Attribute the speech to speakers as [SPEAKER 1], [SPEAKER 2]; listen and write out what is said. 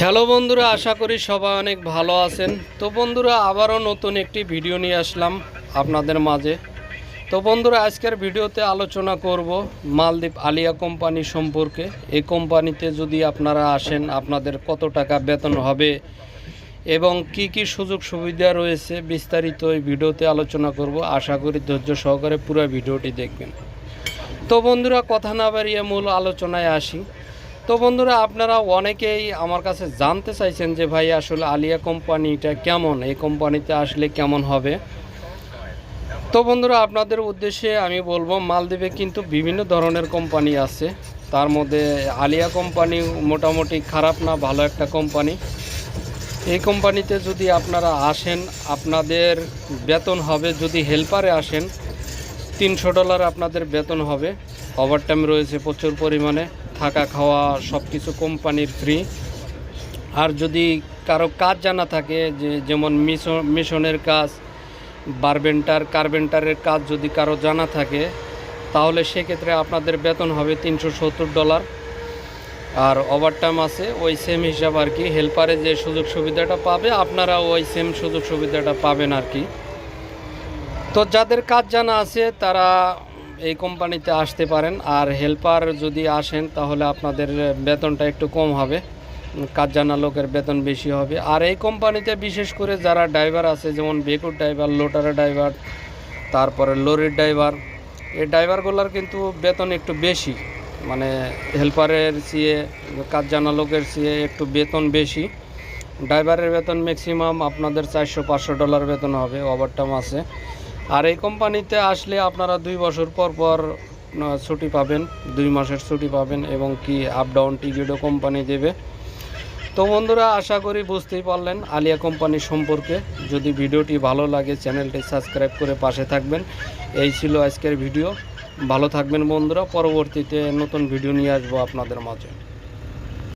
[SPEAKER 1] Hello বন্ধুরা, আশা করি সবাই অনেক ভালো আছেন। তো বন্ধুরা, আবারও নতুন একটি ভিডিও নিয়ে আসলাম আপনাদের মাঝে। তো বন্ধুরা, আজকের ভিডিওতে আলোচনা করব মালদ্বীপ আলিয়া কোম্পানি সম্পর্কে। এই কোম্পানিতে যদি আপনারা আসেন, আপনাদের কত টাকা বেতন হবে এবং কি কি সুযোগ সুবিধা রয়েছে, বিস্তারিত এই ভিডিওতে আলোচনা করব। আশা করি ধৈর্য সহকারে পুরো ভিডিওটি দেখবেন। তো বন্ধুরা, কথা না বাড়িয়ে মূল আলোচনায় আসি। তো বন্ধুরা, আপনারা অনেকেই আমার কাছে জানতে চাইছেন যে ভাই, আসলে আলিয়া কোম্পানিটা কেমন? এই কোম্পানিতে আসলে কেমন হবে? তো বন্ধুরা, আপনাদের উদ্দেশ্যে আমি বলব, মালদ্বীপে কিন্তু বিভিন্ন ধরনের কোম্পানি আছে। তার মধ্যে আলিয়া কোম্পানি মোটামুটি খারাপ না, ভালো একটা কোম্পানি। এই কোম্পানিতে যদি আপনারা আসেন, আপনাদের বেতন হবে যদি হেল্পারে আসেন তিনশো ডলার আপনাদের বেতন হবে। ওভারটাইম রয়েছে প্রচুর পরিমাণে। থাকা, খাওয়া সব কিছু কোম্পানির ফ্রি আর যদি কারও কাজ জানা থাকে, যে যেমন মিশন মিশনের কাজ, বারবেন্টার, কার্বেন্টারের কাজ যদি কারও জানা থাকে, তাহলে সেক্ষেত্রে আপনাদের বেতন হবে তিনশো সত্তর ডলার। আর ওভারটাইম আছে, ওই সেম হিসাব আর কি। হেল্পারে যে সুযোগ সুবিধাটা পাবে আপনারা ওই সেম সুযোগ সুবিধাটা পাবেন আর কি। তো যাদের কাজ জানা আছে, তারা এই কোম্পানিতে আসতে পারেন। আর হেল্পার যদি আসেন, তাহলে আপনাদের বেতনটা একটু কম হবে। কাজ জানা লোকের বেতন বেশি হবে। আর এই কোম্পানিতে বিশেষ করে যারা ড্রাইভার আছে, যেমন বেকুর ড্রাইভার লোটারের ড্রাইভার, তারপরে লরির ড্রাইভার, এই ড্রাইভারগুলোর কিন্তু বেতন একটু বেশি। মানে হেল্পারের চেয়ে, কাজ জানা লোকের চেয়ে একটু বেতন বেশি। ড্রাইভারের বেতন ম্যাক্সিমাম আপনাদের চারশো পাঁচশো ডলার বেতন হবে ওভারটাইম আছে। আর এই কোম্পানিতে আসলে আপনারা দুই বছর পর পর ছুটি পাবেন, দুই মাসের ছুটি পাবেন এবং কি আপ ডাউন টিকিটও কোম্পানি দেবে। তো বন্ধুরা, আশা করি বুঝতেই পারলেন আলিয়া কোম্পানি সম্পর্কে। যদি ভিডিওটি ভালো লাগে, চ্যানেলটি সাবস্ক্রাইব করে পাশে থাকবেন। এই ছিল আজকের ভিডিও। ভালো থাকবেন বন্ধুরা, পরবর্তীতে নতুন ভিডিও নিয়ে আসব আপনাদের মাঝে।